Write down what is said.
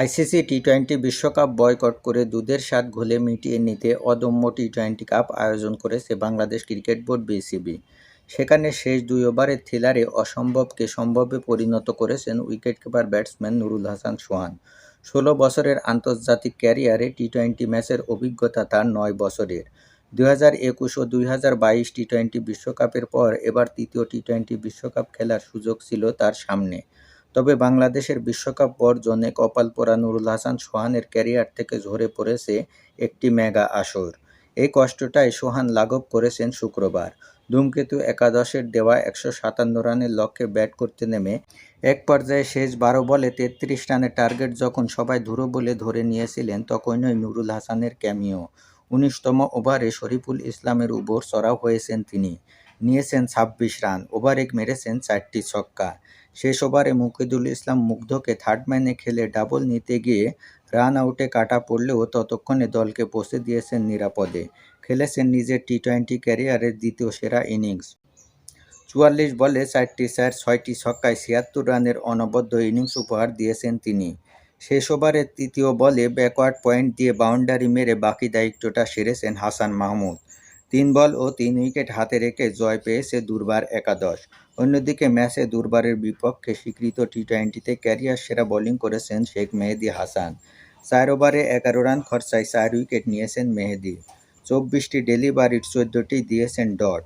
ICC T twenty বিশ্বকাপ boycott করে দুধের স্বাদ ঘোলে মিটিয়ে নিতে অদম্য টি টোয়েন্টি কাপ আয়োজন করেছে বাংলাদেশ ক্রিকেট বোর্ড বিসিবি। সেখানে শেষ দুই ওভারের থ্রিলারে অসম্ভবকে সম্ভবে পরিণত করেছেন উইকেটকিপার ব্যাটসম্যান নুরুল হাসান সোহান। ষোলো বছরের আন্তর্জাতিক ক্যারিয়ারে টি টোয়েন্টি ম্যাচের অভিজ্ঞতা তার নয় বছরের। দুই হাজার একুশ ও দুই হাজার বাইশ টি টোয়েন্টি বিশ্বকাপের পর এবার তৃতীয় টি টোয়েন্টি বিশ্বকাপ খেলার সুযোগ ছিল তার সামনে। তবে বাংলাদেশের বিশ্বকাপ বর্জনে কপাল পোড়া নুরুল হাসান সোহানের ক্যারিয়ার থেকে ঝরে পড়েছে একটি মেগা আসর। এই কষ্টটাই সোহান লাঘব করেছেন শুক্রবার। ধূমকেতু একাদশের দেওয়া একশো সাতান্ন রানের লক্ষ্যে ব্যাট করতে নেমে এক পর্যায়ে শেষ বারো বলে তেত্রিশ রানের টার্গেট যখন সবাই ধুরো বলে ধরে নিয়েছিলেন, তখনই নুরুল হাসানের ক্যামিও। উনিশতম ওভারে শরীফুল ইসলামের উপর চড়াও হয়েছেন তিনি। নিয়েছেন ছাব্বিশ রান, ওভারে মেরেছেন চারটি ছক্কা। শেষ ওভারে মুকিদুল ইসলাম মুগ্ধকে থার্ড ম্যানে খেলে ডাবল নিতে গিয়ে রান আউটে কাটা পড়লেও ততক্ষণে দলকে পৌঁছে দিয়েছেন নিরাপদে। খেলেছেন নিজের টি টোয়েন্টি ক্যারিয়ারের দ্বিতীয় সেরা ইনিংস। চুয়াল্লিশ বলে চারটি চার, ছয়টি ছক্কায় ছিয়াত্তর রানের অনবদ্য ইনিংস উপহার দিয়েছেন তিনি। শেষ ওভারের তৃতীয় বলে ব্যাকওয়ার্ড পয়েন্ট দিয়ে বাউন্ডারি মেরে বাকি দায়িত্বটা সেরেছেন হাসান মাহমুদ। তিন বল ও তিন উইকেট হাতে রেখে জয় পেয়েছে দুর্বার একাদশ। অন্যদিকে ম্যাচে দুর্বারের বিপক্ষে স্বীকৃত টি টোয়েন্টিতে ক্যারিয়ার সেরা বোলিং করেছেন শেখ মেহেদি হাসান। চার ওভারে এগারো রান খরচায় চার উইকেট নিয়েছেন মেহেদি। চব্বিশটি ডেলিভারির চোদ্দোটি দিয়েছেন ডট।